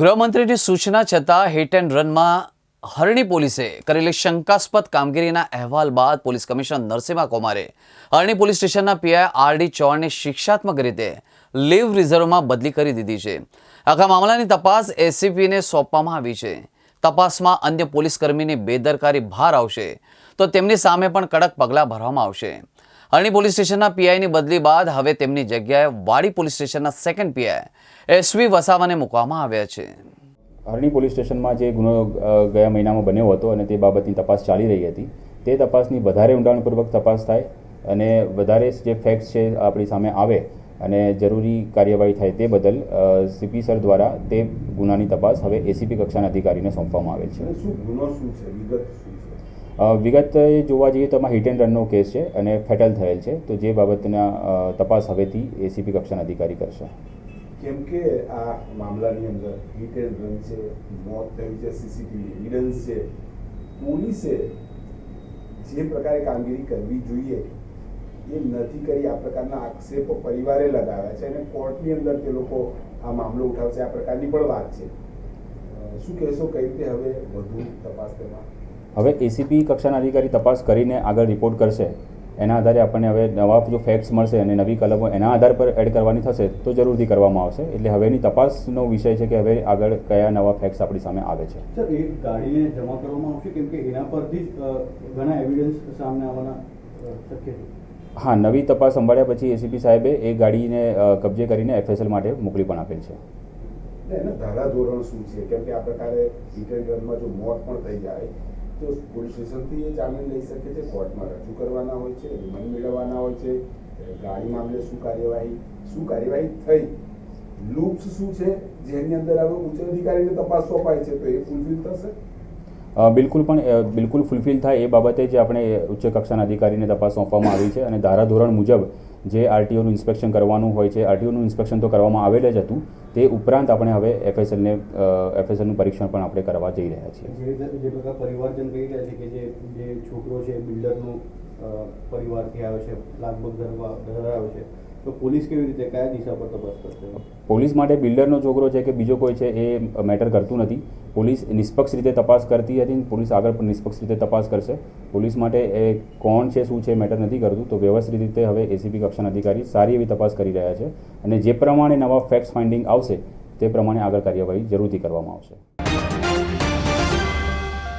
ગૃહમંત્રીની સૂચના છતાં hit and રનમાં હરણી પોલીસે કરેલી શંકાસ્પદ કામગીરીના અહેવાલ બાદ પોલીસ કમિશનર નરસિંહા કુમારે હરણી પોલીસ સ્ટેશનના પીઆઈ આરડી ચૌહાણની શિક્ષાત્મક રીતે લીવ રિઝર્વમાં બદલી કરી દીધી છે. આખા મામલાની તપાસ એસીપીને સોંપવામાં આવી છે. તપાસમાં અન્ય પોલીસ કર્મીની બેદરકારી બહાર આવશે તો તેમની સામે પણ કડક પગલાં ભરવામાં આવશે. હરણી પોલીસ સ્ટેશનના પીઆઈની બદલી બાદ હવે તેમની જગ્યાએ વાડી પોલીસ સ્ટેશનના સેકન્ડ પીઆઈ એસવી વસાવાને મૂકવામાં આવ્યા છે. અરણી પોલીસ સ્ટેશનમાં જે ગુનો ગયા મહિનામાં બન્યો હતો અને તે બાબતની તપાસ ચાલી રહી હતી તે તપાસની વધારે ઊંડાણપૂર્વક તપાસ થાય અને વધારે જે ફેક્ટ્સ છે આપણી સામે આવે અને જરૂરી કાર્યવાહી થાય તે બદલ સીપી સર દ્વારા તે ગુનાની તપાસ હવે એસીપી કક્ષાના અધિકારીને સોંપવામાં આવેલ છે. શું ગુનો શું છે? વિગત શું છે? વિગતે જોવા જઈએ તો આમાં હિટ એન્ડ રનનો કેસ છે અને ફેટલ થયેલ છે. તો જે બાબતના તપાસ હવેથી એસીપી કક્ષાના અધિકારી કરશે. કેમ કે આ મામલાની અંદર હિટ એન્ડ રન છે, મોત થયું છે સીસીટીવી એવિડન્સ છે, પોલીસે જે પ્રકારે કામગીરી કરવી જોઈએ એ નથી કરી. આ પ્રકારના આક્ષેપો પરિવારે લગાવ્યા છે અને કોર્ટની અંદર તે લોકો આ મામલો ઉઠાવશે. આ પ્રકારની પણ વાત છે. શું કહેશો? કઈ રીતે હવે વધુ તપાસ તેમાં હવે એસીપી કક્ષાના અધિકારી તપાસ કરીને આગળ રિપોર્ટ કરશે. એના આધારે આપણને હવે નવા જો ફેક્ટ્સ મળશે અને નવી કલમો એના આધાર પર એડ કરવાની થશે તો જરૂરથી કરવામાં આવશે. એટલે હવેની તપાસનો વિષય છે કે હવે આગળ કયા નવા ફેક્ટ્સ આપણી સામે આવે છે. સર એ ગાડીને જમા કરવામાં આવશે કેમ કે એના પરથી ઘણા એવિડન્સ સામે આવવાના શક્ય છે? હા નવી તપાસ સંભાળ્યા પછી એસીપી સાહેબે એ ગાડીને કબજે કરીને એફએસએલ માટે મોકલી પણ આપેલ છે. એના ધારા ધોરણ શું છે? કેમ કે આ પ્રકારે હિટ જો મોત પણ થઈ જાય તો પોલીસ સ્ટેશનથી એ જામીન લઈ શકે છે, કોર્ટમાં રજૂ કરવાના હોય છે, રિમાન્ડ મેળવવાના હોય છે ગાડી મામલે શું કાર્યવાહી શું કાર્યવાહી થઈ? લૂપ્સ શું છે? જેની અંદર હવે ઉચ્ચ અધિકારીને તપાસ સોંપાય છે, તો એ ફૂલફિલ થશે? બિલકુલ પણ બિલકુલ ફૂલફિલ થાય એ બાબતે જે આપણે ઉચ્ચ કક્ષાના અધિકારીને તપાસ સોંપવામાં આવી છે અને ધારાધોરણ મુજબ જે આરટીઓનું ઇન્સ્પેક્શન કરવાનું હોય છે, આરટીઓનું ઇન્સ્પેક્શન તો કરવામાં આવેલ જ હતું, તે ઉપરાંત આપણે હવે એફએસએલને એફએસએલનું પરીક્ષણ પણ આપણે કરવા જઈ રહ્યા છીએ. જે પ્રકાર પરિવારજન કહી રહ્યા છે કે જે જે છોકરો છે, બિલ્ડરનું પરિવારથી આવ્યો છે, લાગભગ ધરાવે છે તો પોલીસ કેવી રીતે પોલીસ માટે બિલ્ડરનો છોકરો છે કે બીજો કોઈ છે એ મેટર કરતું નથી. પોલીસ નિષ્પક્ષ રીતે તપાસ કરતી હતી પોલીસ આગળ પણ નિષ્પક્ષ રીતે તપાસ કરશે. પોલીસ માટે એ કોણ છે, શું છે મેટર નથી કરતું. તો વ્યવસ્થિત રીતે હવે એસીપી કક્ષાના અધિકારી સારી એવી તપાસ કરી રહ્યા છે અને જે પ્રમાણે નવા ફેક્ટ ફાઇન્ડિંગ આવશે, તે પ્રમાણે આગળ કાર્યવાહી જરૂરથી કરવામાં આવશે.